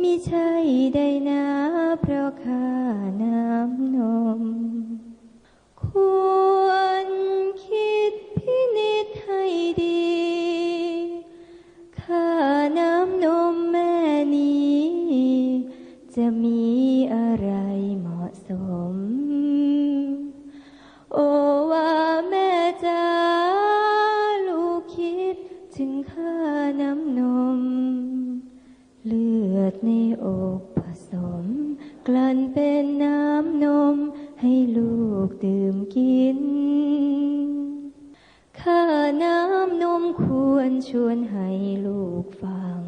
มิใช่ได้นาเพราะข้าน้ำนม ควรคิดพินิจให้ดีข้าน้ำนมแม่นี้ จะมีอะไรเหมาะสม ดในอกผสม กลั่นเป็นน้ำนมให้ลูกดื่มกินค่าน้ำนมควรชวนให้ลูกฟัง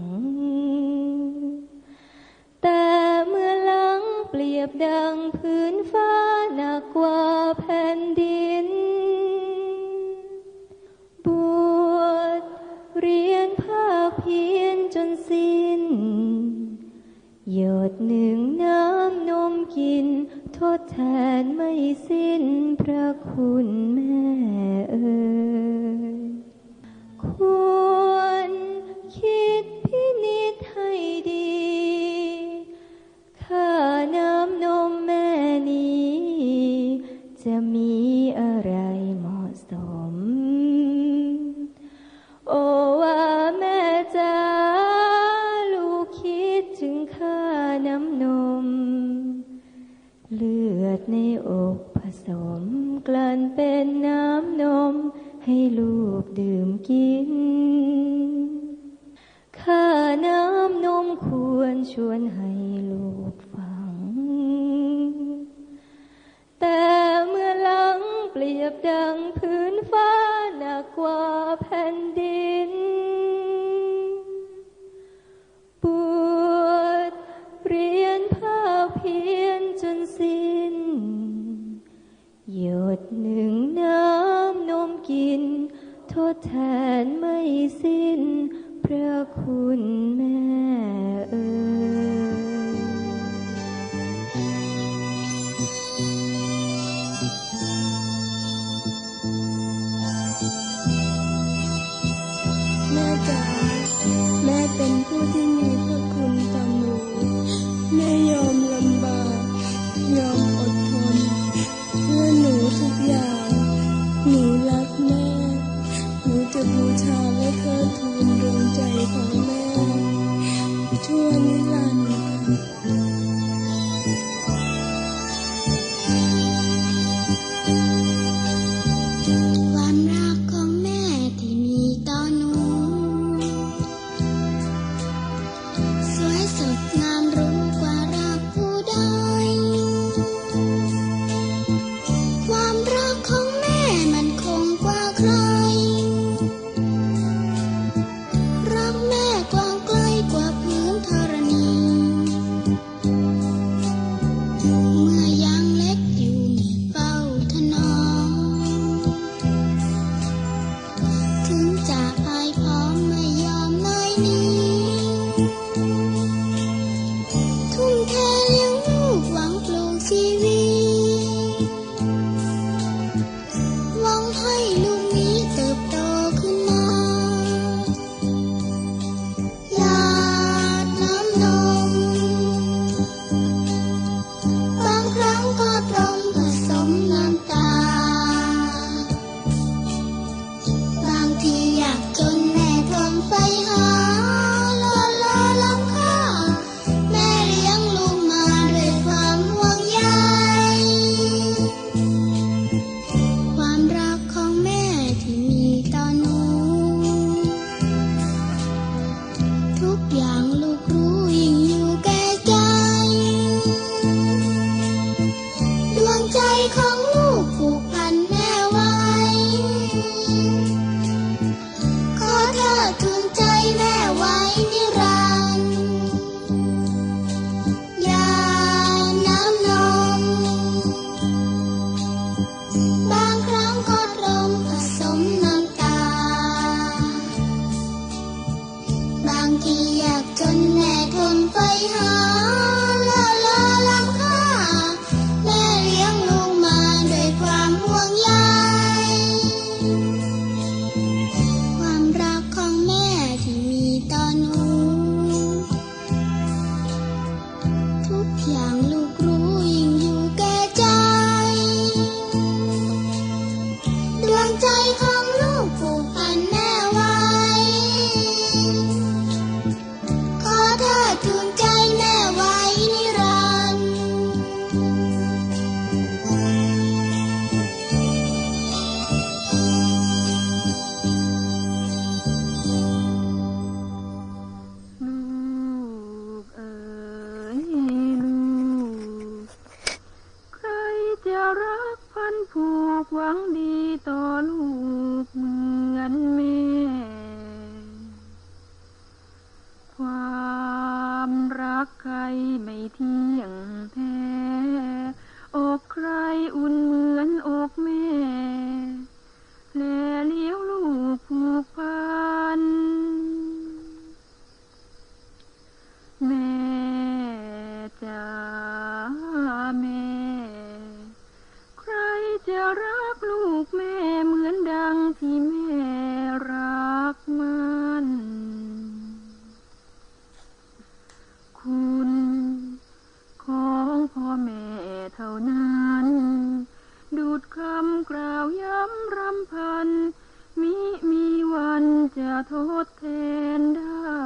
แต่เมื่อหลังเปรียบดังพื้นฟ้าหนักกว่าแผ่นดิน บวชเรียนภาคเพียรจนสิ้น หนึ่งน้ำนมกิน ทดแทนไม่สิ้นพระคุณแม่ำนม เลือดในอกผสม กลั่นเป็นน้ำนม ให้ลูกดื่มกินค่าน้ำนมควรชวนให้ลูกฟัง แต่เมื่อหลังเปรียบดังพื้นฟ้าหนักกว่า กิน ทดแทนไม่สิ้น พระคุณแม่เอ่ย 你就原谅我。 หวังดีต่อลูกเหมือนแม่ ความรักใครไม่เที่ยงแท้ อกใครอุ่นเหมือนอกแม่ แลเลี้ยวลูกผูกพัน แม่จะแม่ ใครจะรัก มิมีวันจะทดแทนได้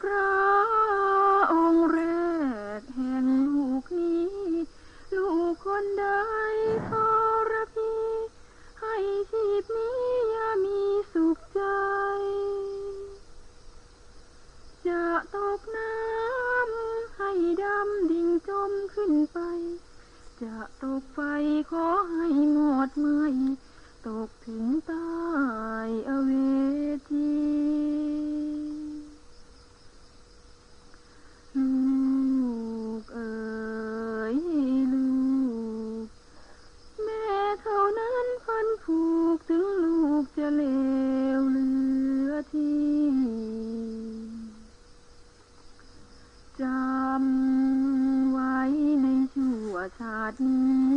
พระองค์แรกแห่งลูกนี้ ลูกคนใด garden